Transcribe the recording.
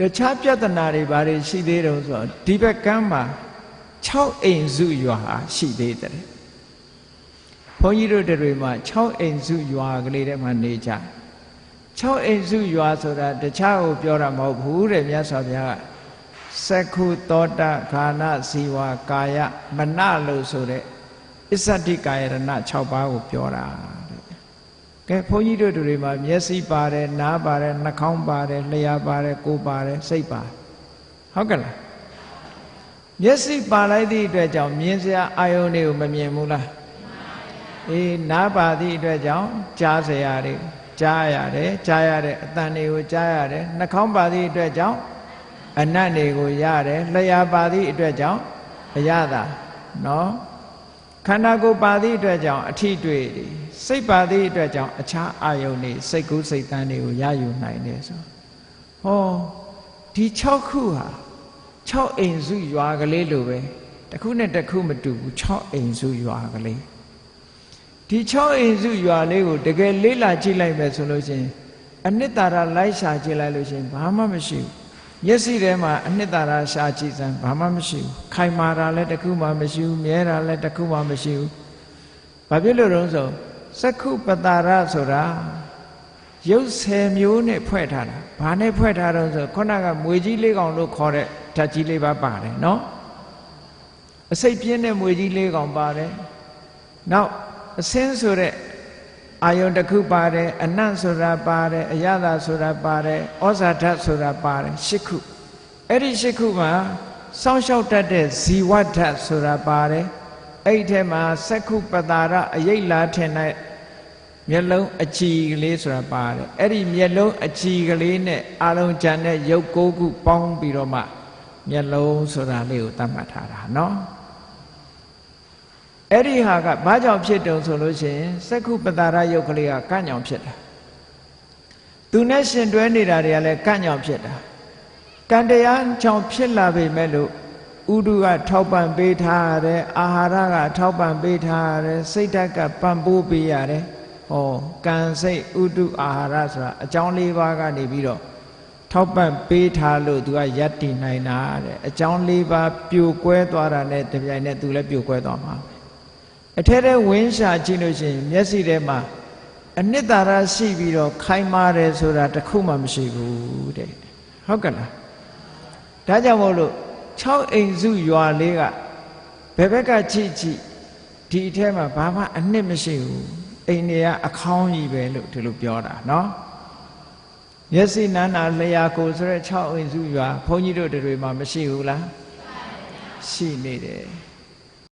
တခြားပြဿနာတွေဘာတွေရှိသေးတုံးဆိုတော့ဒီဘက်ကမ်းမှာ6အိမ်စုရွာရှိသေးတယ်ဘုန်းကြီးတို့တွေမှာ6အိမ်စုရွာကလေးထဲမှာနေကြ6အိမ်စုရွာဆိုတာတခြားကိုပြောတာမဟုတ်ဘူးတဲ့မြတ်စွာဘုရားကသက္ခုသောတာခာနဇီဝကာယမနလို့ဆိုတဲ့အစ္ဆတိကာယရဏ6ပါးကိုပြောတာ ကဲဘုန်းကြီးတို့တွေမှာမျက်စိပါတယ်နားပါတယ်နှာခေါင်းပါတယ်လျှာပါတယ်ကိုယ်ပါတယ်စိတ်ပါဟုတ်ကဲ့လားမျက်စိပါလိုက်သည့်အတွက်ကြောင့်မြင်စရာအာယုန်တွေကိုမမြင်ဘူးလားအေးနားပါသည့်အတွက်ကြောင့်ကြားစရာတွေကြားရတယ်ကြားရတဲ့အတန်တွေကိုကြားရတယ်နှာခေါင်းပါသည့်အတွက်ကြောင့်အနတ်တွေကိုရတယ်လျှာပါသည့်အတွက်ကြောင့်အရသာနော် ခန္ဓာကိုယ်ပါသည့်အတွက်ကြောင့်အထီးတွေ့တွေစိတ်ပါသည့်အတွက်ကြောင့်အခြားအာယုန်တွေစိတ်ကူးစိတ်တန်းတွေကိုရယူနိုင်တယ်ဆိုဟောဒီ6ခုဟာ6အိမ်စုရွာကလေးလိုပဲတစ်ခုနဲ့တစ်ခုမတူဘူး6အိမ်စုရွာကလေးဒီ6အိမ်စုရွာလေးကိုတကယ်လေးလာကြည့်လိုက်မယ်ဆိုလို့ရှိရင်အနှစ်သာရလိုက်ရှာကြည့်လိုက်လို့ရှိရင်ဘာမှမရှိဘူး မျက်စိထဲမှာအနှစ်သာရရှာကြည့်စမ်းဘာမှမရှိဘူးခိုင်မာတာလည်းတစ်ခုမှမရှိဘူးမြဲတာလည်းတစ်ခုမှမရှိဘူးဘာဖြစ်လို့လဲဆိုစက္ခုပတာရဆိုတာရုပ်10မျိုးနဲ့ဖွဲ့ထားတာဘာနဲ့ဖွဲ့ထားတော့ဆိုခုနကမွေကြီးလေးကောင်လို့ခေါ်တဲ့ဓာတ်ကြီးလေးပါပါတယ်နော်အစိတ်ပြင်းတဲ့မွေကြီးလေးကောင်ပါတယ်နောက်အစင်းဆိုတဲ့ အာယုန်တစ်ခုပါတယ်အနတ်ဆိုတာပါတယ်အယတာဆိုတာပါတယ်ဩဇာဓာတ်ဆိုတာပါတယ်ရှစ်ခုအဲ့ဒီရှစ်ခုမှာစောင့်ရှောက်တတ်တဲ့ဇီဝဓာတ်ဆိုတာပါတယ်အဲ့ဒီထဲမှာစက္ခုပတာရအယိတ်လားထင်တဲ့မျက်လုံးအကြည်ကလေးဆိုတာပါတယ်အဲ့ဒီမျက်လုံးအကြည်ကလေးနဲ့အာလုံးကြံတဲ့ရုပ်ကိုးခုပေါင်းပြီးတော့မှမျက်လုံးဆိုတာလေးကိုသတ်မှတ်ထားတာเนาะ အဲ့ဒီဟာကဘာကြောင့်ဖြစ်တုံဆိုလို့ရှိရင်စက္ခုပတာရယုတ်ကလေးကကန့်ညောင်ဖြစ်တာသူနဲ့ရှင်တွဲနေတာတွေကလည်းကန့်ညောင်ဖြစ်တာကံတရားကြောင့်ဖြစ်လာပေမဲ့လို့ဥဒုကထောက်ပံ့ပေးထားရတယ်အာဟာရကထောက်ပံ့ပေးထားရတယ်စိတ်ဓာတ်ကပံ့ပိုးပေးရတယ်ဟောကံစိတ်ဥဒုအာဟာရဆိုတာအကြောင်း၄ပါးကနေပြီးတော့ထောက်ပံ့ပေးထားလို့သူကယက်တည်နိုင်တာတဲ့အကြောင်း၄ပါးပြိုကွဲသွားတာနဲ့တပြိုင်နက်သူလည်းပြိုကွဲသွားမှာ အထက်ထဲဝင်းရှာကြည့်လို့ရှိရင်မျက်စိထဲမှာအနှစ်သာရရှိပြီးတော့ခိုင်မာတယ်ဆိုတာတခုမှမရှိဘူးတဲ့ဟုတ်ကဲ့လားဒါကြောင့်မို့လို့6အိမ်စုရွာလေးကဘယ်ဘက်ကကြည့်ကြည့်ဒီအထဲမှာဘာမှအနှစ်မရှိဘူးအိမ်တွေကအခေါင်းကြီးပဲလို့ဒီလိုပြောတာเนาะမျက်စိနန်းနာလျာကိုဆိုတဲ့6အိမ်စုရွာဘုန်းကြီးတို့တွေမှာမရှိဘူးလားရှိနေတယ်